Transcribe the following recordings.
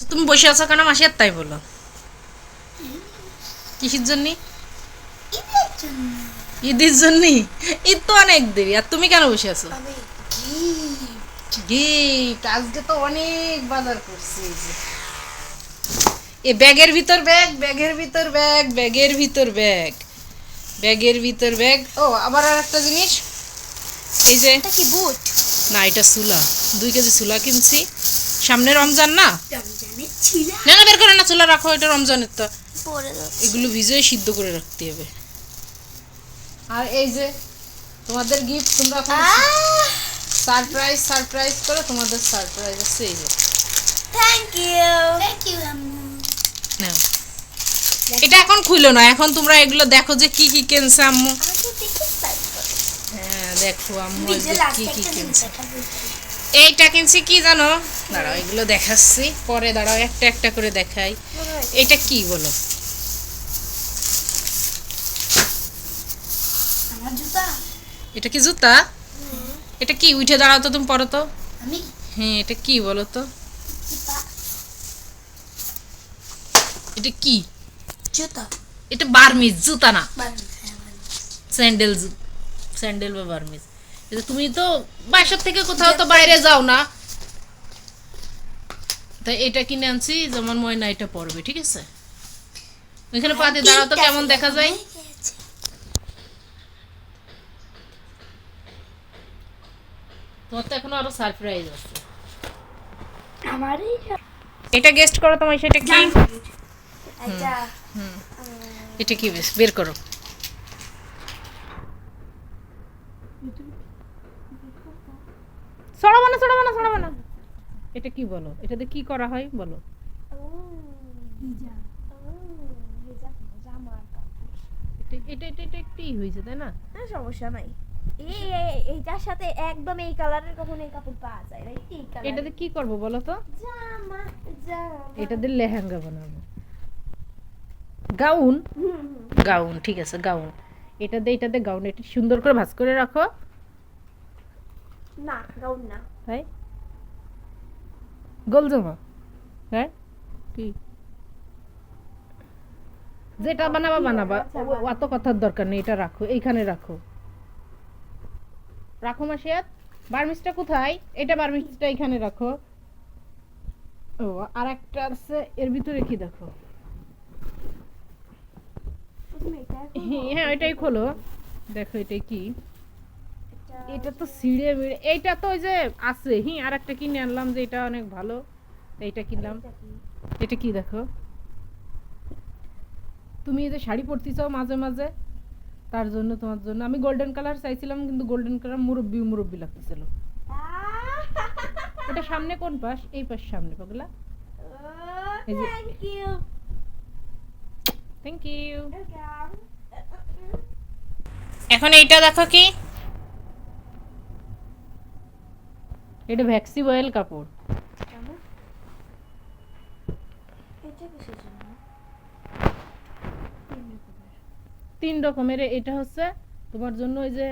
তুমি বসে আছো কেন? মাসি আর তাই বলো কিসের জন্য? ঈদের জন্য। ঈদ তো অনেক দেরি। আর তুমি কেন বসে আছো? গিফট আজকে তো অনেক বাজার করছি এ ব্যাগের ভিতর ব্যাগ ব্যাগের ভিতর ব্যাগ ব্যাগের ভিতর ব্যাগ ব্যাগের ভিতর ব্যাগ। ও আবার আর একটা জিনিস। এই যে। এটা কি বুট? না এটা সুলা। দুই কেজি সুলা কিনছি। সামনে রমজান না? না না বের করে না চুলা রাখো এটা রমজানের তো। এগুলো ভিজে সিদ্ধ করে রাখতে হবে। আর এই যে তোমাদের গিফট তোমরা সারপ্রাইজ সারপ্রাইজ করো তোমাদের সারপ্রাইজ আছে এই যে। থ্যাংক ইউ থ্যাংক ইউ আম্মু। নাও। এটা এখন খুলো না এখন তোমরা এগুলো দেখো যে কি কি কিনছে আম্মু। হ্যাঁ দেখো আম্মু কি কি কিনছে। এইটা কিনছি কি জানো? দাঁড়াও এগুলো দেখাচ্ছি। পরে দাঁড়াও একটা একটা করে দেখাই। এটা কি বলো? এটা কি জুতা? এটা কি? উঠে দাঁড়াও তো তুমি পরো তো। হ্যাঁ এটা কি বলো তো? জুতা। এটা কি? জুতা। এটা বার্মিজ জুতা না। হ্যাঁ স্যান্ডেল স্যান্ডেল বা বার্মিজ। তুমি তো বাসার থেকে কোথাও তো বাইরে যাও না। তাই এটা কিনে আনছি যেমন ময়না এটা পরবে ঠিক আছে? ওইখানে পাতে দাঁড়াও তো কেমন দেখা যায়? তোমার তো এখনও আরও সারপ্রাইজ আছে। আমারই এটা গেস্ট করো তোমার সেটা কি? এটা এটা কি বেশ? বের করো। ছড়াবো না না এটা কি বলো? এটাতে কি করা হয়? বলো। এটা এটা এটা হয়েছে তাই না? হ্যাঁ সমস্যা নাই। এই এই- এইটার সাথে একদম এই কালারের কখনো এই কাপড় পাওয়া যায় না। এই কালার এটাতে কি করব বলো তো? জামা জামা। এটা দিয়ে লেহেঙ্গা বানাবো। গাউন? গাউন ঠিক আছে গাউন। এটা দিয়ে এটা দিয়ে গাউন এটা সুন্দর করে ভাঁজ করে রাখো। না গাউন না। তাই গোল হ্যাঁ? কি? যেটা বানাবা বানাবা। অত কথার দরকার নেই এটা রাখো এইখানে রাখো। রাখো মাসিয়াত। বার্মিসটা কোথায়? এটা বার্মিসটা এখানে রাখো। ও আর একটা আছে এর ভিতরে কি দেখো? হ্যাঁ এটাই খোলো। দেখো এটাই কি? এটা তো ছিঁড়ে মিড়ে এইটা তো ওই যে আছে। হ্যাঁ আর একটা কিনে আনলাম যে এটা অনেক ভালো। এইটা কিনলাম। এটা কি দেখো? তুমি এই যে শাড়ি পরতে চাও মাঝে মাঝে তার জন্য তোমার জন্য। আমি গোল্ডেন কালার চাইছিলাম কিন্তু গোল্ডেন কালার মুরব্বি মুরব্বি লাগতেছিল। এটা সামনে কোন পাশ? এই পাশ সামনে পাগলা। থ্যাংক ইউ থ্যাংক ইউ এখন এইটা দেখো কি? এটা ভ্যাক্সি অয়েল কাপড়। তিন রকমের। এটা হচ্ছে তোমার জন্য ওই যে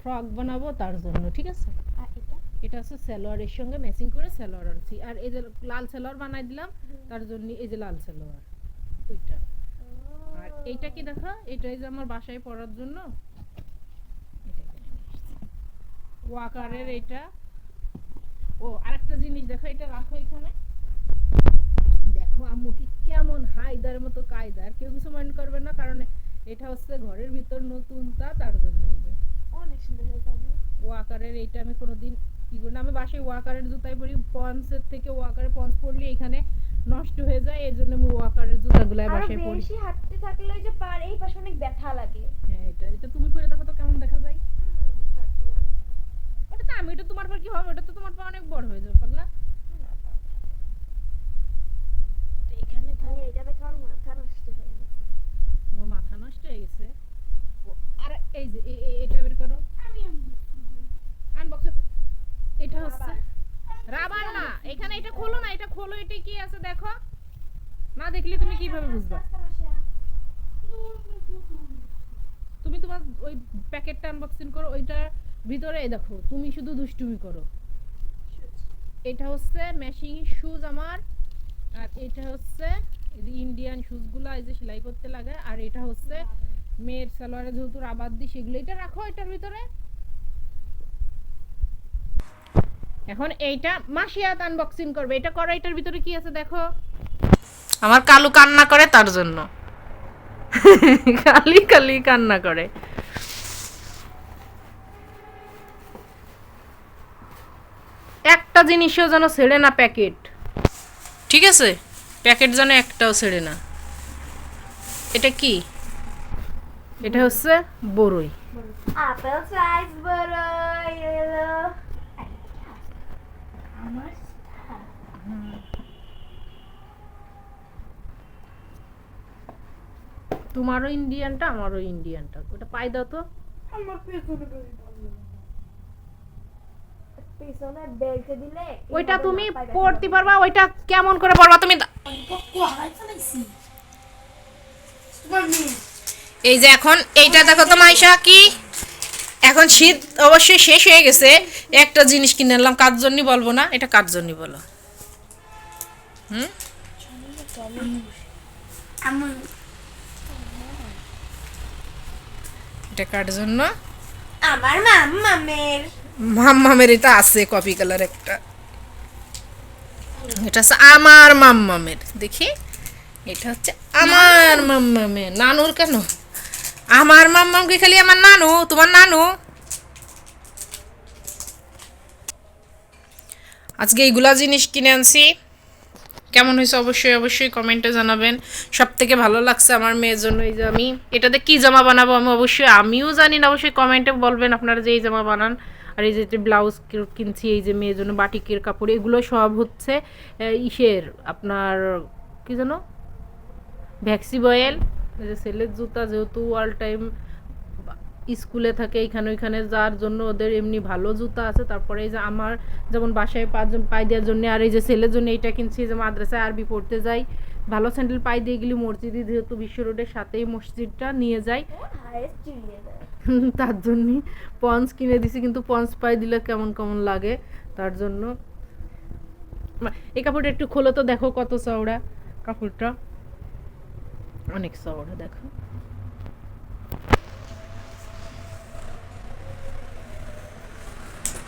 ফ্রক বানাবো তার জন্য ঠিক আছে? আর এটা? হচ্ছে সালোয়ারের সঙ্গে ম্যাচিং করে সালোয়ার আনছি। আর এই যে লাল সালোয়ার বানাই দিলাম তার জন্য এই যে লাল সালোয়ার ওইটা। আর এইটা কি দেখো? এটা এই যে আমার বাসায় পরার জন্য। ওয়াকারের এটা ও আরেকটা জিনিস দেখো এটা রাখো এখানে। দেখো আম্মু কি কেমন হাইদার মতো কায়দার। কেউ কিছু মাইন্ড করবে না কারণ এটা হচ্ছে ঘরের ভিতর নতুন তা তার জন্য অনেক সুন্দর ওয়াকারের এইটা আমি কোনোদিন কি করি আমি বাসায় ওয়াকারের জুতাই পরি পন্সের থেকে ওয়াকারের পন্স পরলে এখানে নষ্ট হয়ে যায় এর জন্য আমি ওয়াকারের জুতাগুলাই আর বাসায় পরি। বেশি হাঁটতে থাকলে যে পার এই পাশে অনেক ব্যথা লাগে। হ্যাঁ এটা এটা তুমি পরে দেখো তো কেমন দেখা যায়। ওটা তো আমি এটা তোমার পর কি হবে? ওটা তো তোমার পর অনেক বড় হয়ে যাবে পাগলা। এখানে তো আমি এটা দেখে আমার মাথা নষ্ট হয়ে গেছে। তোমার মাথা নষ্ট হয়ে গেছে? আর এই যে এটা বের করো। আনবক্স এটা হচ্ছে রাবার না এখানে এটা খোলো না এটা খোলো এটা কি আছে দেখো। না দেখলে তুমি কীভাবে বুঝবা? তুমি তোমার ওই প্যাকেটটা আনবক্সিং করো ওইটার ভিতরে দেখো, তুমি শুধু দুষ্টুমি করো। এটা হচ্ছে ম্যাশিং শুজ আমার, আর এটা হচ্ছে ইন্ডিয়ান শুজগুলো এই যে সেলাই করতে লাগে, আর এটা হচ্ছে মেয়ের সালোয়ারে যেহেতু রাবার দিই, সেগুলো এটা রাখো এটার ভিতরে। এখন এইটা মাসিয়াত আনবক্সিং করবে। এটা করো, এটার ভিতরে কি আছে দেখো? আমার কালু কান্না করে তার জন্য। কালি কালি কান্না করে। একটা জিনিসও যেন ছেড়ে না প্যাকেট। ঠিক আছে? প্যাকেট যেন একটাও ছেড়ে না। এটা কি? এটা হচ্ছে বড়ই আপেল সাইজ বড় তোমারও ইন্ডিয়ানটা আমারও ইন্ডিয়ানটা ওটা পাই দাও তো। আমার পেছনে বেল্টে দিলে ওইটা তুমি পড়তে পারবা ওইটা কেমন করে পড়বা তুমি এই যে এখন এইটা দেখো তো মাইশা কি? এখন শীত অবশ্যই শেষ হয়ে গেছে। একটা জিনিস কিনে আনলাম কার জন্য বলব না এটা কার জন্য বলো? হুম? এটা কার জন্য? আমার মাম্মামের। মাম্মামের এটা আছে কপি কালার একটা। এটা হচ্ছে আমার মাম্মামের দেখি। এটা হচ্ছে আমার মাম্মামের নানুর কেন? আমার মাম্মাম কি খালি আমার নানু? তোমার নানু? আজকে এইগুলা জিনিস কিনে আনছি। কেমন হয়েছে অবশ্যই অবশ্যই কমেন্টে জানাবেন। সব থেকে ভালো লাগছে আমার মেয়ের জন্য এই যে আমি। এটাতে কি জামা বানাবো আমি অবশ্যই, আমিও জানি না, অবশ্যই কমেন্টে বলবেন আপনারা যে এই জামা বানান। আর এই যে ব্লাউজ কিনছি, এই যে মেয়ের জন্য বাটিকের কাপড়, এগুলো সব হচ্ছে ইসের আপনার, কি যেন? ভ্যাক্সি বয়েল, এই যে ছেলের জুতা যেহেতু অল টাইম স্কুলে থাকে, এখানে ওইখানে যার জন্য ওদের এমনি ভালো জুতা আছে, তারপরে এই যে আমার যেমন বাসায় পাঁচজন পাই দেওয়ার জন্য, আর এই যে ছেলের জন্য এইটা কিনছি যে মাদ্রাসায় আরবি পড়তে যাই ভালো স্যান্ডেল পাই দিয়ে গেলে মসজিদে যেহেতু বিশ্ব রোডের সাথেই মসজিদটা নিয়ে যাই তার জন্য পন্স কিনে দিছি কিন্তু পন্স পাই দিলে কেমন কেমন লাগে তার জন্য। এই কাপড়টা একটু খোলো তো দেখো কত চওড়া কাপড়টা। অনেক চওড়া দেখো।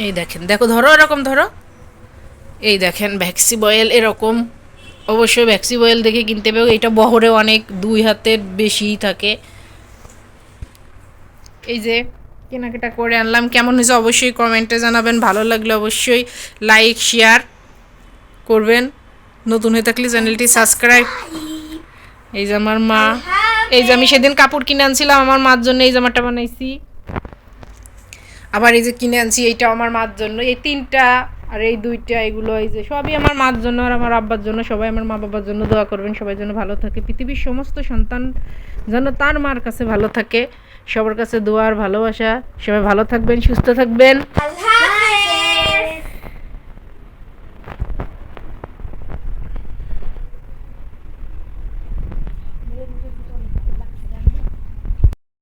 এই দেখেন দেখো ধরো এরকম ধরো। এই দেখেন ভ্যাক্সি বয়েল এরকম। অবশ্যই ভ্যাক্সি বয়েল দেখে কিনতে হবে এটা বহরে অনেক দুই হাতের বেশি থাকে। এই যে কেনাকাটা করে আনলাম, কেমন হয়েছে অবশ্যই কমেন্টে জানাবেন, ভালো লাগলে অবশ্যই লাইক শেয়ার করবেন। নতুন হয়ে থাকলে চ্যানেলটি সাবস্ক্রাইব এই যে আমার মা, এই যে আমি সেদিন কাপড় কিনে আনছিলাম, আমার মার জন্য এই জামাটা বানাইছি। আবার এই যে কিনে আনছি এইটা আমার মার জন্য। এই তিনটা আর এই দুইটা এগুলো এই যে সবই আমার মার জন্য আর আমার আব্বার জন্য, সবাই আমার মা বাবার জন্য দোয়া করবেন, সবাই যেন ভালো থাকে। পৃথিবীর সমস্ত সন্তান যেন তার মার কাছে ভালো থাকে। সবার কাছে দোয়ার ভালোবাসা। সবাই ভালো থাকবেন, সুস্থ থাকবেন।